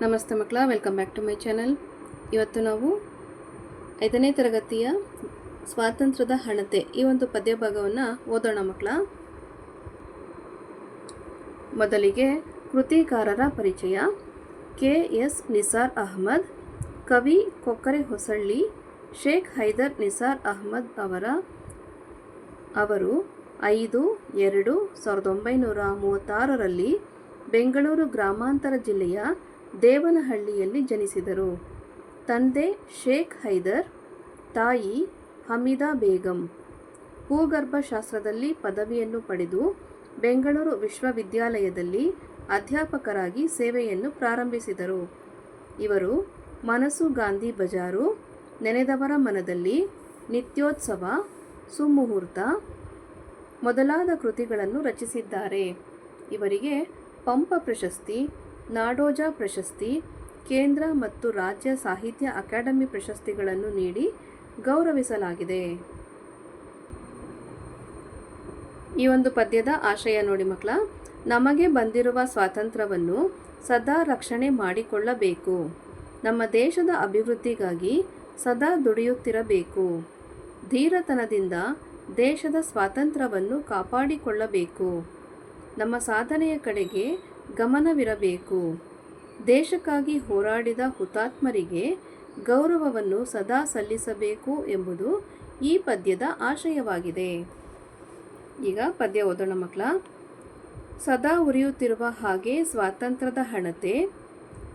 ನಮಸ್ತೆ ಮಕ್ಕಳ welcome back to my channel ಇವತ್ತು ನಾವು ಐದನೇ ತರಗತಿಯ ಸ್ವಾತಂತ್ರ್ಯದ ಹಣತೆ ಈ ಒಂದು ಪದ್ಯ ಭಾಗವನ್ನು ಓದೋಣ ಮಕ್ಕಳ. ಮೊದಲಿಗೆ ಕೃತಿಕಾರರ ಪರಿಚಯ. ಕೆ. ಎಸ್. ನಿಸಾರ್ ಅಹಮದ್, ಕವಿ ಕೊಕ್ಕರೆ ಹೊಸಳ್ಳಿ, ಶೇಖ್ ಹೈದರ್ ನಿಸಾರ್ ಅಹಮದ್ ಅವರ. ಅವರು ಐದು, ಎರಡು ಸಾವಿರದ ಒಂಬೈನೂರ ಮೂವತ್ತಾರರಲ್ಲಿ ಬೆಂಗಳೂರು ಗ್ರಾಮಾಂತರ ಜಿಲ್ಲೆಯ ದೇವನಹಳ್ಳಿಯಲ್ಲಿ ಜನಿಸಿದರು. ತಂದೆ ಶೇಖ್ ಹೈದರ್, ತಾಯಿ ಹಮೀದಾ ಬೇಗಂ. ಭೂಗರ್ಭಶಾಸ್ತ್ರದಲ್ಲಿ ಪದವಿಯನ್ನು ಪಡೆದು ಬೆಂಗಳೂರು ವಿಶ್ವವಿದ್ಯಾಲಯದಲ್ಲಿ ಅಧ್ಯಾಪಕರಾಗಿ ಸೇವೆಯನ್ನು ಪ್ರಾರಂಭಿಸಿದರು. ಇವರು ಮನಸ್ಸು ಗಾಂಧಿ ಬಜಾರು, ನೆನೆದವರ ಮನದಲ್ಲಿ ನಿತ್ಯೋತ್ಸವ, ಸುಮುಹೂರ್ತ ಮೊದಲಾದ ಕೃತಿಗಳನ್ನು ರಚಿಸಿದ್ದಾರೆ. ಇವರಿಗೆ ಪಂಪ ಪ್ರಶಸ್ತಿ ನಾಡೋಜ ಪ್ರಶಸ್ತಿ, ಕೇಂದ್ರ ಮತ್ತು ರಾಜ್ಯ ಸಾಹಿತ್ಯ ಅಕಾಡೆಮಿ ಪ್ರಶಸ್ತಿಗಳನ್ನು ನೀಡಿ ಗೌರವಿಸಲಾಗಿದೆ. ಈ ಒಂದು ಪದ್ಯದ ಆಶಯ ನೋಡಿ ಮಕ್ಕಳ, ನಮಗೆ ಬಂದಿರುವ ಸ್ವಾತಂತ್ರ್ಯವನ್ನು ಸದಾ ರಕ್ಷಣೆ ಮಾಡಿಕೊಳ್ಳಬೇಕು. ನಮ್ಮ ದೇಶದ ಅಭಿವೃದ್ಧಿಗಾಗಿ ಸದಾ ದುಡಿಯುತ್ತಿರಬೇಕು. ಧೀರತನದಿಂದ ದೇಶದ ಸ್ವಾತಂತ್ರ್ಯವನ್ನು ಕಾಪಾಡಿಕೊಳ್ಳಬೇಕು. ನಮ್ಮ ಸಾಧನೆಯ ಕಡೆಗೆ ಗಮನವಿರಬೇಕು. ದೇಶಕ್ಕಾಗಿ ಹೋರಾಡಿದ ಹುತಾತ್ಮರಿಗೆ ಗೌರವವನ್ನು ಸದಾ ಸಲ್ಲಿಸಬೇಕು ಎಂಬುದು ಈ ಪದ್ಯದ ಆಶಯವಾಗಿದೆ. ಈಗ ಪದ್ಯ ಓದೋಣ ಮಕ್ಕಳ. ಸದಾ ಉರಿಯುತ್ತಿರುವ ಹಾಗೆ ಸ್ವಾತಂತ್ರ್ಯದ ಹಣತೆ,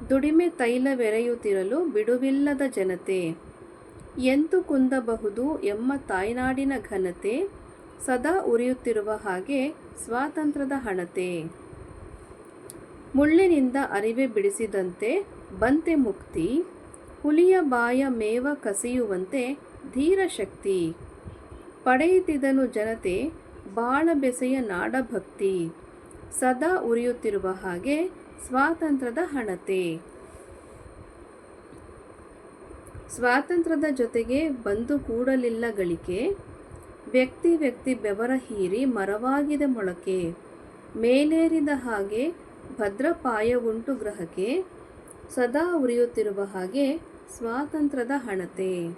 ದುಡಿಮೆ ತೈಲ ಬೆರೆಯುತ್ತಿರಲು ಬಿಡುವಿಲ್ಲದ ಜನತೆ, ಎಂತು ಕುಂದಬಹುದು ಎಮ್ಮ ತಾಯ್ನಾಡಿನ ಘನತೆ, ಸದಾ ಉರಿಯುತ್ತಿರುವ ಹಾಗೆ ಸ್ವಾತಂತ್ರ್ಯದ ಹಣತೆ. ಮುಳ್ಳಿನಿಂದ ಅರಿವೆ ಬಿಡಿಸಿದಂತೆ ಬಂತೆ ಮುಕ್ತಿ, ಹುಲಿಯ ಬಾಯ ಮೇವ ಕಸಿಯುವಂತೆ ಧೀರಶಕ್ತಿ ಪಡೆಯುತ್ತಿದ್ದನು ಜನತೆ, ಬಾಳ ಬೆಸೆಯ ನಾಡಭಕ್ತಿ. ಸದಾ ಉರಿಯುತ್ತಿರುವ ಹಾಗೆ ಸ್ವಾತಂತ್ರ್ಯದ ಹಣತೆ. ಸ್ವಾತಂತ್ರ್ಯದ ಜೊತೆಗೆ ಬಂದು ಕೂಡಲಿಲ್ಲ ಗಳಿಕೆ. ವ್ಯಕ್ತಿ ವ್ಯಕ್ತಿ ಬೆವರ ಹೀರಿ ಮರವಾಗಿದೆ ಮೊಳಕೆ. ಮೇಲೇರಿದ ಹಾಗೆ ಭದ್ರಪಾಯ ಉಂಟು ಗ್ರಹಕ್ಕೆ ಸದಾ ಉರಿಯುತ್ತಿರುವ ಹಾಗೆ ಸ್ವಾತಂತ್ರ್ಯದ ಹಣತೆ.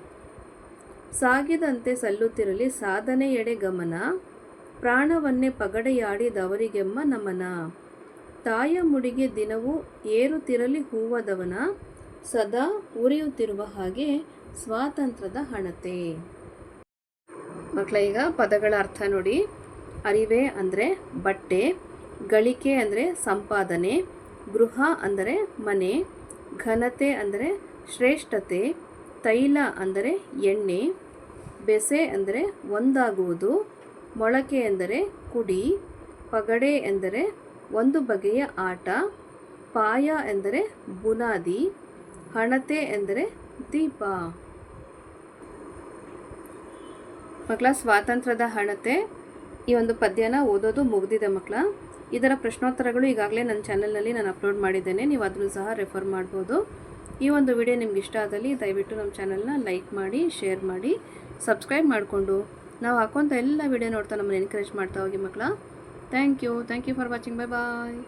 ಸಾಗಿದಂತೆ ಸಲ್ಲುತ್ತಿರಲಿ ಸಾಧನೆಯೆಡೆ ಗಮನ, ಪ್ರಾಣವನ್ನೇ ಪಗಡೆಯಾಡಿದವರಿಗೆಮ್ಮ ನಮನ. ತಾಯ ಮುಡಿಗೆ ದಿನವೂ ಏರುತ್ತಿರಲಿ ಹೂವದವನ, ಸದಾ ಉರಿಯುತ್ತಿರುವ ಹಾಗೆ ಸ್ವಾತಂತ್ರ್ಯದ ಹಣತೆ. ಮಕ್ಕಳ ಈಗ ಪದಗಳ ಅರ್ಥ ನೋಡಿ. ಅರಿವೆ ಅಂದರೆ ಬಟ್ಟೆ ಗಳಿಕೆ ಅಂದರೆ ಸಂಪಾದನೆ, ಗೃಹ ಅಂದರೆ ಮನೆ, ಘನತೆ ಅಂದರೆ ಶ್ರೇಷ್ಠತೆ, ತೈಲ ಅಂದರೆ ಎಣ್ಣೆ, ಬೆಸೆ ಅಂದರೆ ಒಂದಾಗುವುದು, ಮೊಳಕೆ ಎಂದರೆ ಕುಡಿ, ಪಗಡೆ ಎಂದರೆ ಒಂದು ಬಗೆಯ ಆಟ, ಪಾಯ ಎಂದರೆ ಬುನಾದಿ, ಹಣತೆ ಎಂದರೆ ದೀಪ. ಮಕ್ಕಳ ಸ್ವಾತಂತ್ರ್ಯದ ಹಣತೆ. ಈ ಒಂದು ಪದ್ಯನ ಓದೋದು ಮುಗಿದಿದೆ ಮಕ್ಕಳ. ಇದರ ಪ್ರಶ್ನೋತ್ತರಗಳು ಈಗಾಗಲೇ ನನ್ನ ಚಾನಲ್ನಲ್ಲಿ ನಾನು ಅಪ್ಲೋಡ್ ಮಾಡಿದ್ದೇನೆ, ನೀವು ಅದನ್ನು ಸಹ ರೆಫರ್ ಮಾಡ್ಬೋದು. ಈ ಒಂದು ವಿಡಿಯೋ ನಿಮ್ಗೆ ಇಷ್ಟ ಆದಲ್ಲಿ ದಯವಿಟ್ಟು ನಮ್ಮ ಚಾನಲ್ನ ಲೈಕ್ ಮಾಡಿ, ಶೇರ್ ಮಾಡಿ, ಸಬ್ಸ್ಕ್ರೈಬ್ ಮಾಡಿಕೊಂಡು. ನಾವು ಹಾಕೋಂಥ ಎಲ್ಲ ವಿಡಿಯೋ ನೋಡ್ತಾ ನಮ್ಮನ್ನು ಎನ್ಕರೇಜ್ ಮಾಡ್ತಾ ಹೋಗಿ ಮಕ್ಕಳ. Thank you thank you for watching, bye bye.